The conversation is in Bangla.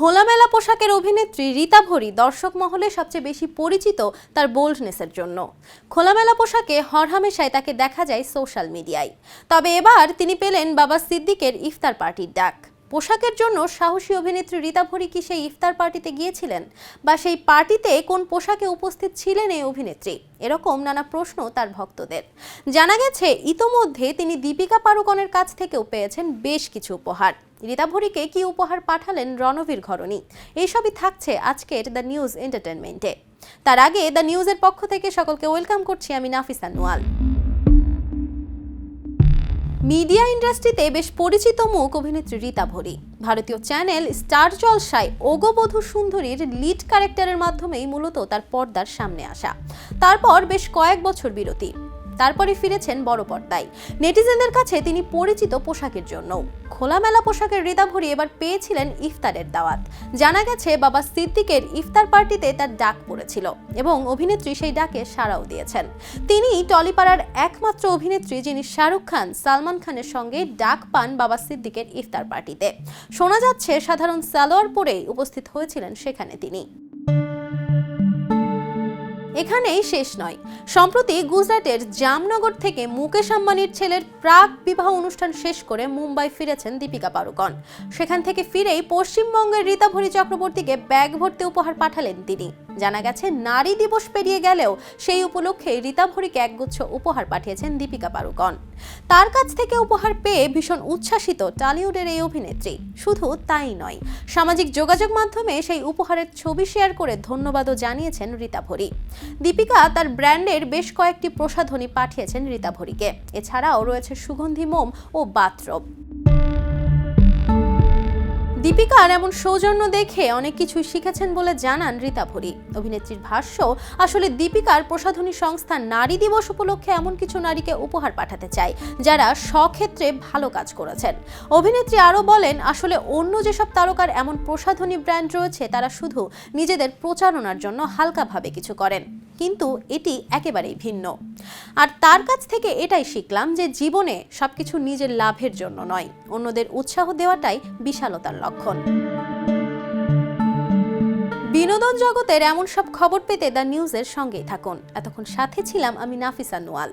খোলামেলা পোশাকের অভিনেত্রী রীতা ভরি দর্শক মহলে সবচেয়ে বেশি পরিচিত তার বোল্ডনেসের জন্য। খোলামেলা পোশাকে হরহামেশায় তাকে দেখা যায় সোশ্যাল মিডিয়ায় তবে এবার তিনি পেলেন বাবা সিদ্দিকের ইফতার পার্টির ডাক। পোশাকের জন্য সাহসী অভিনেত্রী রীতা ভরি কি সেই ইফতার পার্টিতে গিয়েছিলেন? বা সেই পার্টিতে কোন পোশাকে উপস্থিত ছিলেন এই অভিনেত্রী? এরকম নানা প্রশ্ন তার ভক্তদের। জানা গেছে, ইতোমধ্যে তিনি দীপিকা পাড়ুকনের কাছ থেকেও পেয়েছেন বেশ কিছু উপহার। রীতা ভরিকে কি উপহার পাঠালেন রণবীর ঘরণী? এইসবই থাকছে আজকের দ্য নিউজ এন্টারটেনমেন্টে তার আগে দ্য নিউজের পক্ষ থেকে সকলকে ওয়েলকাম করছি আমি নাফিসা নোয়াল। মিডিয়া ইন্ডাস্ট্রিতে বেশ পরিচিত মুখ অভিনেত্রী রীতা ভরি। ভারতীয় চ্যানেল স্টার জলসায় অগবধু সুন্দরীর লিড ক্যারেক্টারের মাধ্যমেই মূলত তার পর্দার সামনে আসা। তারপর বেশ কয়েক বছর বিরতি। তারপরে ফিরেছেন বড় পর্দায়। নেটিজেনদের কাছে তিনি পরিচিত পোশাকের জন্য। খোলামেলা পোশাকের রীতা ভরি এবার পেয়েছিলেন ইফতারের দাওয়াত। জানা গেছে, বাবা সিদ্দিকের ইফতার পার্টিতে তার ডাক পড়েছিল এবং অভিনেত্রী সেই ডাকে সাড়াও দিয়েছেন। তিনি টলিপাড়ার একমাত্র অভিনেত্রী যিনি শাহরুখ খান, সালমান খানের সঙ্গে ডাক পান বাবা সিদ্দিকের ইফতার পার্টিতে। শোনা যাচ্ছে, সাধারণ সালোয়ার পরেই উপস্থিত হয়েছিলেন সেখানে তিনি। এখানেই শেষ নয়। সম্প্রতি গুজরাটের জামনগর থেকে মুকেশ আম্বানির ছেলের প্রাক বিবাহ অনুষ্ঠান শেষ করে মুম্বাই ফিরেছেন দীপিকা পাড়ুকন। সেখান থেকে ফিরেই পশ্চিমবঙ্গের রীতাভরি চক্রবর্তীকে ব্যাগ ভর্তি উপহার পাঠালেন তিনি। জানা গেছে, নারী দিবস পেরিয়ে গেলেও সেই উপলক্ষে রীতাভরিকে একগুচ্ছ উপহার পাঠিয়েছেন দীপিকা পাড়ুকন। তার কাছ থেকে উপহার পেয়ে ভীষণ উচ্ছ্বাসিত টলিউডের এই অভিনেত্রী। শুধু তাই নয়, সামাজিক যোগাযোগ মাধ্যমে সেই উপহারের ছবি শেয়ার করে ধন্যবাদও জানিয়েছেন রীতা ভরি দীপিকা তার ব্র্যান্ডের বেশ কয়েকটি প্রসাধনী পাঠিয়েছেন রীতা ভরিকে এছাড়াও রয়েছে সুগন্ধি মোম ও বাথরব দীপিকার এমন সৌজন্য দেখে অনেক কিছুই শিখেছেন বলে জানান রীতা ভরি। অভিনেত্রীর ভাষ্য, আসলে দীপিকার প্রসাধনী সংস্থা নারী দিবস উপলক্ষে এমন কিছু নারীকে উপহার পাঠাতে চায়, যারা স্বক্ষেত্রে ভালো কাজ করেছেন। অভিনেত্রী আরও বলেন, আসলে অন্য যেসব তারকার এমন প্রসাধনী ব্র্যান্ড রয়েছে, তারা শুধু নিজেদের প্রচারণার জন্য হালকাভাবে কিছু করেন। কিন্তু এটি একেবারেই ভিন্ন। আর তার কাছ থেকে এটাই শিখলাম যে জীবনে সবকিছু নিজের লাভের জন্য নয়, অন্যদের উৎসাহ দেওয়াটাই বিশালতার লক্ষণ। বিনোদন জগতের এমন সব খবর পেতে দ্য নিউজের সঙ্গেই থাকুন। এতক্ষণ সাথে ছিলাম আমি নাফিসা নোয়াল।